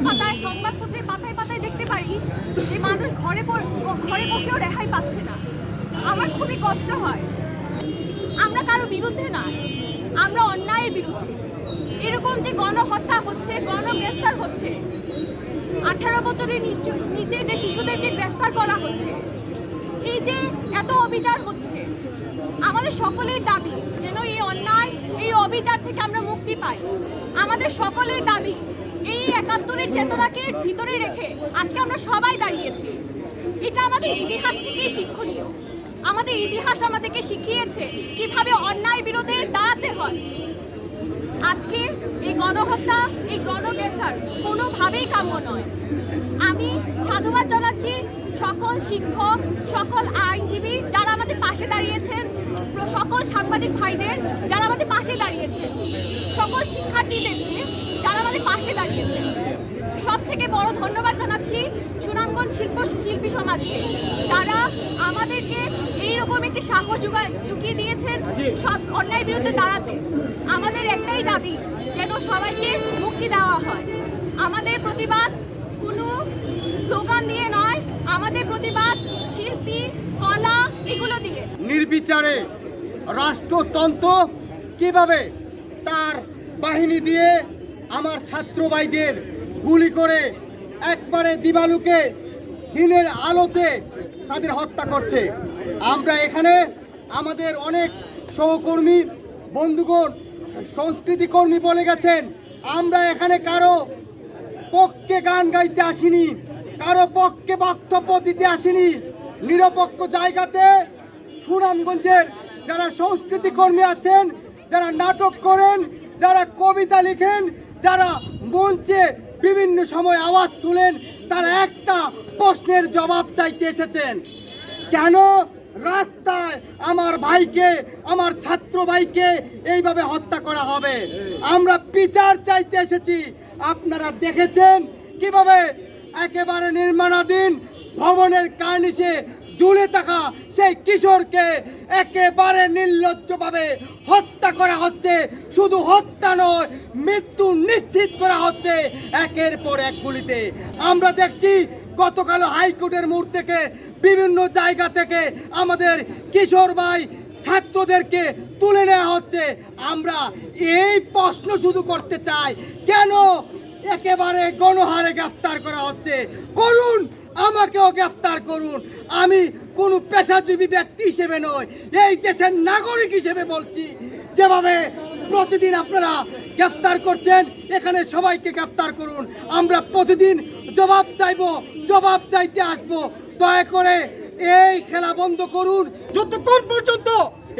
সংবাদপত্রে পাতায় পাতায় দেখতে পারি যে মানুষ ঘরে ঘরে বসেও রেহাই পাচ্ছে না। আমার খুবই কষ্ট হয়। আমরা কারও বিরুদ্ধে না, আমরা অন্যায়ের বিরুদ্ধে। এরকম যে গণহত্যা হচ্ছে, গণগ্রেফতার হচ্ছে, আঠারো বছরের নিচে যে শিশুদেরকে গ্রেফতার করা হচ্ছে, এই যে এত অবিচার হচ্ছে, আমাদের সকলের দাবি যেন এই অন্যায়, এই অবিচার থেকে আমরা মুক্তি পাই। আমাদের সকলের দাবি, এই একাত্তরের চেতনাকে ভিতরে রেখে আজকে আমরা সবাই দাঁড়িয়েছি। এটা আমাদের ইতিহাস থেকেই শিক্ষণীয়। আমাদের ইতিহাস আমাদেরকে শিখিয়েছে কীভাবে অন্যায় বিরোধে দাঁড়াতে হয়। আজকে এই গণহত্যা, এই গণগ্রেফতার কোনোভাবেই কাম্য নয়। আমি সাধুবাদ জানাচ্ছি সকল শিক্ষক, সকল আইনজীবী যারা আমাদের পাশে দাঁড়িয়েছেন, সকল সাংবাদিক ভাইদের যারা আমাদের পাশে দাঁড়িয়েছেন, সকল শিক্ষার্থীদেরকে যারা আমাদের পাশে দাঁড়িয়েছেন। থেকে বড় ধন্যবাদ জানাচ্ছি সুনামগঞ্জ শিল্প শিল্পী সমাজকে। যারা আমাদেরকে এইরকম একটি সাহস জোগা- জুগিয়ে দিয়েছেন সব অন্যায় বিরুদ্ধে দাঁড়াতে। আমাদের একটাই দাবি, যেন সবাইকে মুক্তি দেওয়া হয়। আমাদের প্রতিবাদ কোনো স্লোগান দিয়ে নয়, আমাদের প্রতিবাদ শিল্পী, কলা, এগুলো দিয়ে। নির্বিচারে রাষ্ট্রতন্ত্র কীভাবে তার বাহিনী দিয়ে আমার ছাত্র ভাইদের গুলি করে একবারে দিবালুকে দিনের আলোতে তাদের হত্যা করছে। আমরা এখানে আমাদের অনেক সহকর্মী, বন্ধুগণ, সংস্কৃতি কর্মী বলে গেছেন, আমরা এখানে কারও পক্ষে গান গাইতে আসিনি, কারও পক্ষে বক্তব্য দিতে আসিনি। নিরপেক্ষ জায়গাতে সুনামগঞ্জের যারা সংস্কৃতি কর্মী আছেন, যারা নাটক করেন, যারা কবিতা লিখেন, যারা মঞ্চে বিভিন্ন সময় আওয়াজ তুলেন, তারা একটা প্রশ্নের জবাব চাইতে এসেছেন। কেন রাস্তায় আমার ভাইকে, আমার ছাত্র ভাইকে এইভাবে হত্যা করা হবে? আমরা বিচার চাইতে এসেছি। আপনারা দেখেছেন কীভাবে একেবারে নির্মাণাধীন ভবনের কার্নিশে ঝুলে থাকা সেই কিশোরকে একেবারে নির্লজ্জভাবে হত্যা করা হচ্ছে। শুধু হত্যা নয়, মৃত্যু নিশ্চিত করা হচ্ছে একের পর এক গুলিতে। আমরা দেখছি গতকাল হাইকোর্টের মোড় থেকে বিভিন্ন জায়গা থেকে আমাদের কিশোর ভাই ছাত্রদেরকে তুলে নেওয়া হচ্ছে। আমরা এই প্রশ্ন শুধু করতে চাই, কেন একেবারে গণহারে গ্রেফতার করা হচ্ছে? করুন আমাকেও গ্রেফতার করুন। আমি কোনো পেশাজীবী ব্যক্তি হিসেবে নয় এই দেশের নাগরিক হিসেবে বলছি। যেভাবে প্রতিদিন আপনারা গ্রেফতার করছেন, এখানে সবাইকে গ্রেফতার করুন। আমরা প্রতিদিন জবাব চাইব, জবাব চাইতে আসব। দয়া করে এই খেলা বন্ধ করুন। যতক্ষণ পর্যন্ত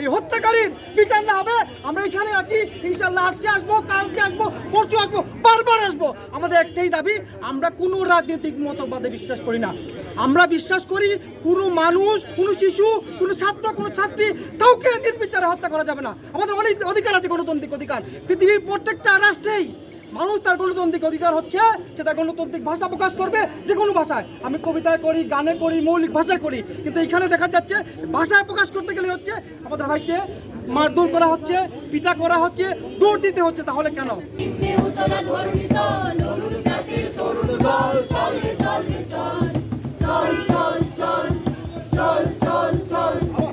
এই হত্যাকারীর বিচার না হবে, আমরা এখানে আছি। ইনশাল্লাহ আজকে আসব, কালকে আসব। একটাই দাবি, আমরা কোনো রাজনৈতিক মতবাদে বিশ্বাস করি না। আমরা বিশ্বাস করি কোনো মানুষ, কোনো শিশু, কোনো ছাত্র, কোনো ছাত্রী কাউকে নির্বিচারে হত্যা করা যাবে না। আমাদের অনেক অধিকার আছে গণতান্ত্রিক অধিকার। পৃথিবীর প্রত্যেকটা রাষ্ট্রেই মানুষ তার গণতান্ত্রিক অধিকার হচ্ছে, সে তার গণতান্ত্রিক ভাষা প্রকাশ করবে যে কোনো ভাষায়। আমি কবিতায় করি, গানে করি, মৌলিক ভাষায় করি, কিন্তু এখানে দেখা যাচ্ছে ভাষায় প্রকাশ করতে গেলে হচ্ছে আমাদের ভাইকে মারধর করা হচ্ছে, পিটা করা হচ্ছে, দৌড় দিতে হচ্ছে, তাহলে কেন?